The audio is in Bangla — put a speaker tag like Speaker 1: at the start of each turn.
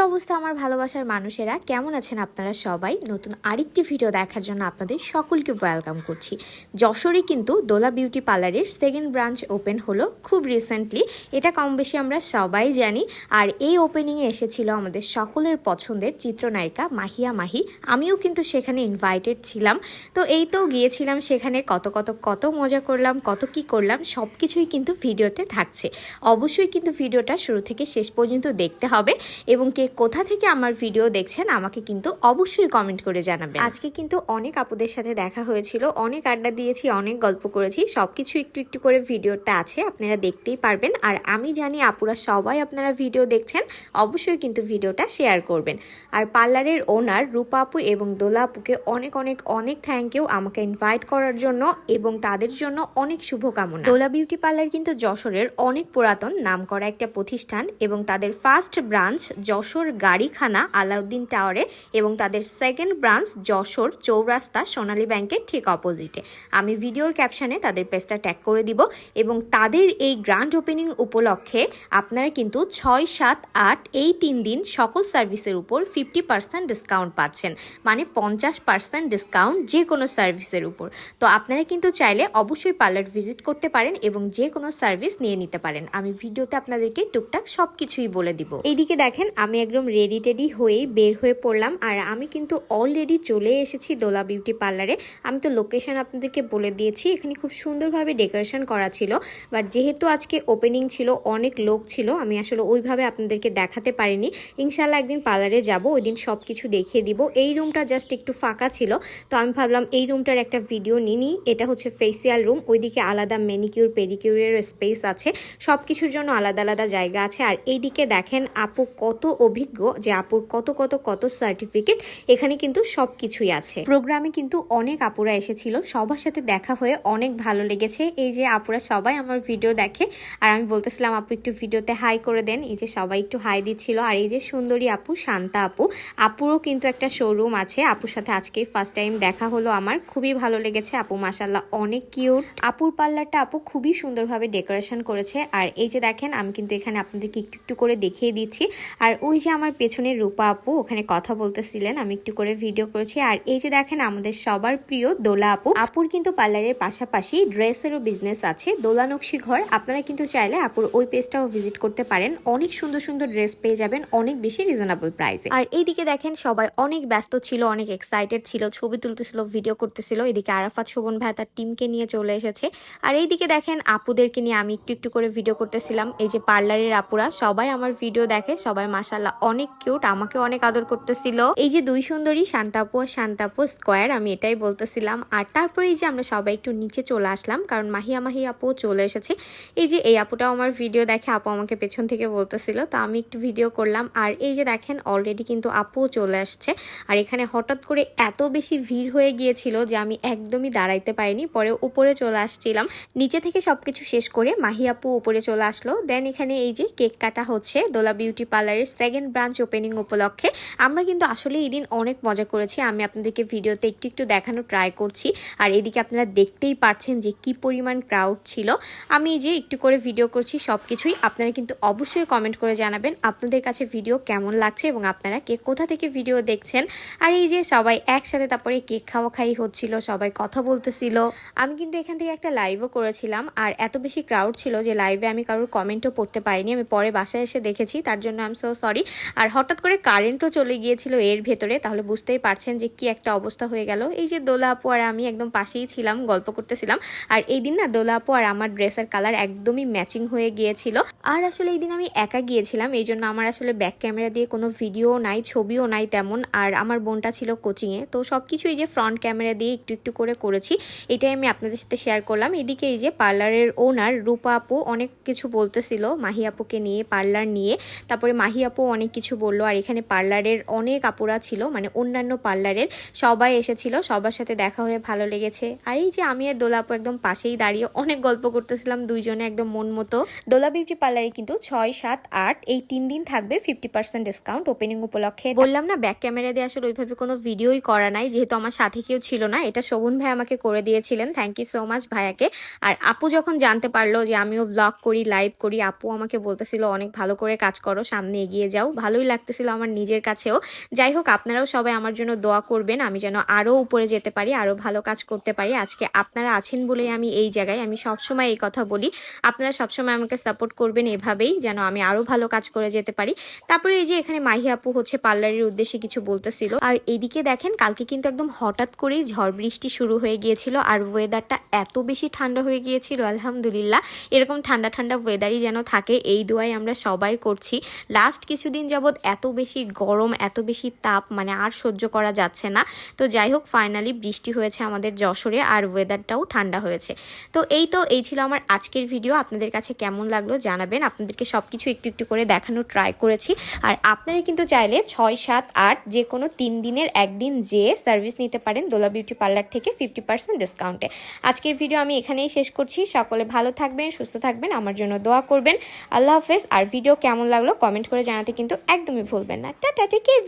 Speaker 1: অবস্থা আমার ভালোবাসার মানুষেরা? কেমন আছেন আপনারা সবাই? নতুন আরেকটি ভিডিও দেখার জন্য আপনাদের সকলকে ওয়েলকাম করছি। যশোরে কিন্তু দোলা বিউটি পার্লারের সেকেন্ড ব্রাঞ্চ ওপেন হলো খুব রিসেন্টলি এটা কম বেশি আমরা সবাই জানি। আর এই ওপেনিংয়ে এসেছিল আমাদের সকলের পছন্দের চিত্রনায়িকা মাহিয়া মাহি। আমিও কিন্তু সেখানে ইনভাইটেড ছিলাম। তো এই তো গিয়েছিলাম সেখানে, কত কত কত মজা করলাম, কত কি করলাম সব কিছুই কিন্তু ভিডিওতে থাকছে। অবশ্যই কিন্তু ভিডিওটা শুরু থেকে শেষ পর্যন্ত দেখতে হবে এবং কে কোথা থেকে আমার ভিডিও দেখছেন আমাকে কিন্তু অবশ্যই কমেন্ট করে জানাবেন। আজকে কিন্তু অনেক আপুদের সাথে দেখা হয়েছিল, অনেক আড্ডা দিয়েছি, অনেক গল্প করেছি, সবকিছু একটু একটু করে ভিডিওটা আছে, আপনারা দেখতেই পারবেন। আর আমি জানি আপুরা সবাই আপনারা ভিডিও দেখছেন, অবশ্যই কিন্তু ভিডিওটা শেয়ার করবেন। আর পার্লারের ওনার রূপা আপু এবং দোলা আপুকে অনেক অনেক অনেক থ্যাংক ইউ আমাকে ইনভাইট করার জন্য এবং তাদের জন্য অনেক শুভকামনা। দোলা বিউটি পার্লার কিন্তু যশোরের অনেক পুরাতন নাম করা একটা প্রতিষ্ঠান এবং তাদের ফার্স্ট ব্রাঞ্চ যশোর গাড়িখানা আলাউদ্দিন টাওয়ারে এবং তাদের সেকেন্ড ব্রাঞ্চ যশোর চৌরাস্তা সোনালী ব্যাংকের ঠিক অপোজিটে আমি ভিডিওর ক্যাপশনে তাদের পেজটা ট্যাগ করে দিব এবং তাদের এই গ্র্যান্ড ওপেনিং উপলক্ষে আপনারা কিন্তু ছয় সাত আট এই তিন দিন সকল সার্ভিসের উপর ফিফটি পার্সেন্ট ডিসকাউন্ট পাচ্ছেন। মানে পঞ্চাশ পার্সেন্ট ডিসকাউন্ট যে কোনো সার্ভিসের উপর। তো আপনারা কিন্তু চাইলে অবশ্যই পার্লার ভিজিট করতে পারেন এবং যে কোনো সার্ভিস নিয়ে নিতে পারেন। আমি ভিডিওতে আপনাদেরকে টুকটাক সব কিছুই বলে দিব। এইদিকে দেখেন, আমি একদম রেডি টেডি হয়েই বের হয়ে পড়লাম। আর আমি কিন্তু অলরেডি চলে এসেছি দোলা বিউটি পার্লারে আমি তো লোকেশন আপনাদেরকে বলে দিয়েছি, এখানে খুব সুন্দরভাবে ডেকোরেশন করা ছিল। বাট যেহেতু আজকে ওপেনিং ছিল, অনেক লোক ছিল, আমি আসলে ওইভাবে আপনাদেরকে দেখাতে পারিনি। ইনশাল্লাহ একদিন পার্লারে যাব ওই দিন সব কিছু দেখিয়ে দিব। এই রুমটা জাস্ট একটু ফাঁকা ছিল, তো আমি ভাবলাম এই রুমটার একটা ভিডিও নিনি এটা হচ্ছে ফেসিয়াল রুম ওইদিকে আলাদা মেনিকিউর পেডিকিউরের স্পেস আছে। সব কিছুর জন্য আলাদা আলাদা জায়গা আছে। আর এইদিকে দেখেন, আপু কত অভিজ্ঞ যে আপুর কত কত কত সার্টিফিকেট এখানে কিন্তু সব কিছুই আছে। প্রোগ্রামে কিন্তু অনেক আপুরা এসেছিল, সবার সাথে দেখা হয়ে অনেক ভালো লেগেছে। এই যে আপুরা সবাই আমার ভিডিও দেখে, আর আমি বলতেছিলাম, আপু, একটু ভিডিওতে হাই করে দেন। এই যে সবাই একটু হাই দিচ্ছিল, আর এই যে সুন্দরী আপু, শান্তা আপু, আপুরও কিন্তু একটা শোরুম আছে। আপুর সাথে আজকেই ফার্স্ট টাইম দেখা হলো আমার, খুবই ভালো লেগেছে। আপু মাসাল্লাহ অনেক কিউট আপুর পার্লারটা আপু খুবই সুন্দরভাবে ডেকোরেশন করেছে। আর এই যে দেখেন, আমি কিন্তু এখানে আপনাদেরকে একটু একটু করে দেখিয়ে দিচ্ছি। আর ওই যে আমার পেছনের রূপা আপু ওখানে কথা বলতেছিলেন, আমি একটু করে ভিডিও করেছি। আর এই যে দেখেন আমাদের সবার প্রিয় দোলা আপু, আপুর কিন্তু পার্লারের পাশাপাশি ড্রেসেরও বিজনেস আছে, দোলা নকশি ঘর। আপনারা কিন্তু চাইলে আপুর ওই পেজটাও ভিজিট করতে পারেন। অনেক সুন্দর সুন্দর ড্রেস পেয়ে যাবেন, অনেক বেশি রিজনেবল প্রাইসে আর এইদিকে দেখেন সবাই অনেক ব্যস্ত ছিল, অনেক এক্সাইটেড ছিল, ছবি তুলতেছিল ভিডিও করতেছিল। এদিকে আরাফাত, শোভন ভাই তার টিমকে নিয়ে চলে এসেছে। আর এইদিকে দেখেন আপুদেরকে নিয়ে আমি একটু একটু করে ভিডিও করতেছিলাম। এই যে পার্লারের আপুরা, সবাই আমার ভিডিও দেখে, সবাই মাসাল্লাহ অনেক কিউট আমাকে অনেক আদর করতেছিল। এই যে দুই সুন্দরী, শান্তাপু আর শান্তাপু স্কোয়ার আমি এটাই বলতেছিলাম। আর তারপরে এই যে আমরা সবাই একটু নিচে চলে আসলাম, কারণ মাহিয়া মাহি আপু চলে এসেছে। এই যে এই আপুটাও আমার ভিডিও দেখে, আপু আমাকে পেছন থেকে বলতেছিল, তো আমি একটু ভিডিও করলাম। আর এই যে দেখেন অলরেডি কিন্তু আপুও চলে আসছে। আর এখানে হঠাৎ করে এত বেশি ভিড় হয়ে গিয়েছিল যে আমি একদমই দাঁড়াইতে পারিনি, পরে উপরে চলে আসছিলাম। নিচে থেকে সবকিছু শেষ করে মাহি আপু উপরে চলে আসলো। দেন এখানে এই যে কেক কাটা হচ্ছে, দোলা বিউটি পার্লারের সেকেন্ড ব্রাঞ্চ ওপেনিং উপলক্ষে। আমরা কিন্তু আসলে এই দিন অনেক মজা করেছি। আমি আপনাদেরকে ভিডিওতে একটু একটু দেখানো ট্রাই করছি। আর এদিকে আপনারা দেখতেই পারছেন যে কি পরিমাণ ক্রাউড ছিল। আমি যে একটু করে ভিডিও করছি সব কিছুই আপনারা কিন্তু অবশ্যই কমেন্ট করে জানাবেন আপনাদের কাছে ভিডিও কেমন লাগছে এবং আপনারা কে কোথা থেকে ভিডিও দেখছেন। আর এই যে সবাই একসাথে তারপরে কেক খাওয়া খাই হচ্ছিল, সবাই কথা বলতেছিল। আমি কিন্তু এখান থেকে একটা লাইভও করেছিলাম। আর এত বেশি ক্রাউড ছিল যে লাইভে আমি কারোর কমেন্টও পড়তে পারিনি। আমি পরে বাসায় এসে দেখেছি, তার জন্য আম সো সরি আর হঠাৎ করে কারেন্টও চলে গিয়েছিল এর ভেতরে, তাহলে বুঝতেই পারছেন যে কি একটা অবস্থা হয়ে গেল। এই যে দোলা আপু আর আমি একদম পাশেই ছিলাম, গল্প করতেছিলাম। আর এই দিন না দোলা আপু আর আমার ড্রেসের কালার একদমই ম্যাচিং হয়ে গিয়েছিল। আর আসলে এই দিন আমি একা গিয়েছিলাম, এই জন্য আমার আসলে ব্যাক ক্যামেরা দিয়ে কোনো ভিডিও নাই, ছবিও নাই তেমন। আর আমার বোনটা ছিল কোচিংয়ে তো সব কিছু এই যে ফ্রন্ট ক্যামেরা দিয়ে একটু একটু করে করেছি, এটাই আমি আপনাদের সাথে শেয়ার করলাম। এদিকে এই যে পার্লারের ওনার রূপা আপু অনেক কিছু বলতেছিল মাহি আপুকে নিয়ে পার্লার নিয়ে। তারপরে মাহি আপু অনেক কিছু বলল। আর এখানে পার্লারের অনেক আপুরা ছিল মানে অন্যান্য পার্লারের সবাই এসেছিল, সবার সাথে দেখা হয়ে ভালো লেগেছে। আর এই যে আমি আর দোলা আপু একদম পাশেই দাঁড়িয়ে অনেক গল্প করতেছিলাম, দুইজনে একদম মন মতো। দোলা বিউটি পার্লারে কিন্তু ছয়, সাত, আট, এই তিন দিন থাকবে ফিফটি পার্সেন্ট ডিসকাউন্ট ওপেনিং উপলক্ষে। বললাম না ব্যাক ক্যামেরা দিয়ে আসলে ওইভাবে কোনো ভিডিওই করা নাই, যেহেতু আমার সাথে কেউ ছিল না, এটা শোভন ভাই আমাকে করে দিয়েছিলেন। থ্যাংক ইউ সো মাচ ভাইয়াকে। আর আপু যখন জানতে পারল যে আমিও ব্লগ করি লাইভ করি, আপু আমাকে বলতেছিল, অনেক ভালো করে কাজ করো, সামনে এগিয়ে যাও। ভালোই লাগতেছিল আমার নিজের কাছেও। যাই হোক, আপনারাও সবাই আমার জন্য দোয়া করবেন, আমি যেন আরও উপরে যেতে পারি আরও ভালো কাজ করতে পারি। আজকে আপনারা আছেন বলেই আমি এই জায়গায়, আমি সবসময় এই কথা বলি। আপনারা সবসময় আমাকে সাপোর্ট করবেন এভাবেই, যেন আমি আরও ভালো কাজ করে যেতে পারি। তারপরে এই যে এখানে মাহি আপু হচ্ছে পার্লারের উদ্দেশ্যে কিছু বলতেছিল। আর এদিকে দেখেন, কালকে কিন্তু একদম হঠাৎ করেই ঝড় বৃষ্টি শুরু হয়ে গিয়েছিল, আর ওয়েদারটা এত বেশি ঠান্ডা হয়ে গিয়েছিল, আলহামদুলিল্লাহ। এরকম ঠান্ডা ঠান্ডা ওয়েদারই যেন থাকে, এই দোয়াই আমরা সবাই করছি। লাস্ট কিছুদিন যাবৎ এত বেশি গরম, এত বেশি তাপ মানে আর সহ্য করা যাচ্ছে না। তো যাই হোক ফাইনালি বৃষ্টি হয়েছে আমাদের যশোরে আর ওয়েদারটাও ঠান্ডা হয়েছে। তো এই তো, এই ছিল আমার আজকের ভিডিও আপনাদের কাছে কেমন লাগল জানাবেন। আপনাদেরকে সব কিছু একটু একটু করে দেখানোর ট্রাই করেছি। আর আপনারা কিন্তু চাইলে ছয়, সাত, আট যে কোনো তিন দিনের একদিন যেয়ে সার্ভিস নিতে পারেন দোলা বিউটি পার্লার থেকে ফিফটি পার্সেন্ট ডিসকাউন্টে আজকের ভিডিও আমি এখানেই শেষ করছি। সকলে ভালো থাকবেন, সুস্থ থাকবেন। আমার জন্য দোয়া করবেন। আল্লাহ হাফেজ। আর ভিডিও কেমন লাগল কমেন্ট করে জানাতে কিন্তু একদমই ভুলবেন না। Tata take care